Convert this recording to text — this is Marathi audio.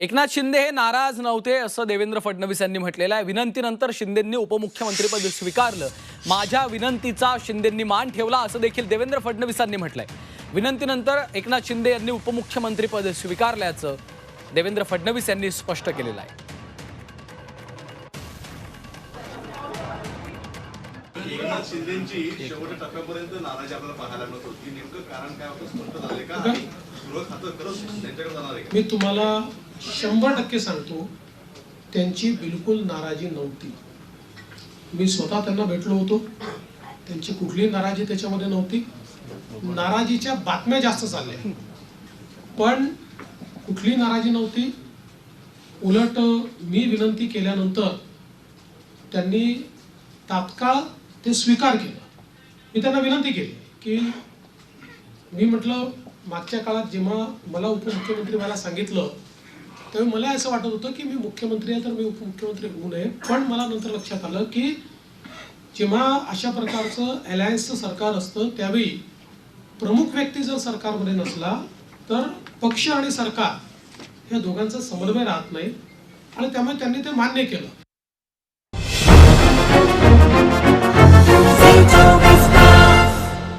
एकनाथ शिंदे हे नाराज नव्हते असं देवेंद्र फडणवीस यांनी म्हटलेलं आहे. विनंतीनंतर शिंदेंनी उपमुख्यमंत्रीपद स्वीकारलं. माझ्या विनंतीचा शिंदेंनी मान ठेवला असं देखील देवेंद्र फडणवीसांनी म्हटलंय. विनंतीनंतर एकनाथ शिंदे यांनी उपमुख्यमंत्रीपद स्वीकारल्याचं देवेंद्र फडणवीस यांनी स्पष्ट केलेलं आहे. एकनाथ शिंदेची शेवटच्या टप्प्यापर्यंत नाराजी आपल्याला पाहायला मिळत होती. नेमकं कारण काय होतं? स्पष्ट झालंय का? आणि गृह खातं खरंच त्यांच्याकडे जाणार आहे मी तुम्हाला शंभर टक्के सांगतो त्यांची बिलकुल नाराजी नव्हती. मी स्वतः त्यांना भेटलो होतो. त्यांची कुठलीही नाराजी त्याच्यामध्ये नव्हती. नाराजीच्या बातम्या जास्त चालल्या. पण कुठली नाराजी नव्हती. उलट मी विनंती केल्यानंतर त्यांनी तात्काळ ते स्वीकार केलं. मी त्यांना विनंती केली की मी म्हटलं मागच्या काळात जेव्हा मला उपमुख्यमंत्री व्हायला सांगितलं त्यावेळी मला असं वाटत होतं की मी मुख्यमंत्री आहे तर मी उपमुख्यमंत्री होऊ नये. पण मला नंतर लक्षात आलं की जेव्हा अशा प्रकारचं अलायन्सचं सरकार असतं त्यावेळी प्रमुख व्यक्ती जर सरकारमध्ये नसला तर पक्ष आणि सरकार या दोघांचा समन्वय राहत नाही. आणि त्यामुळे त्यांनी ते मान्य केलं.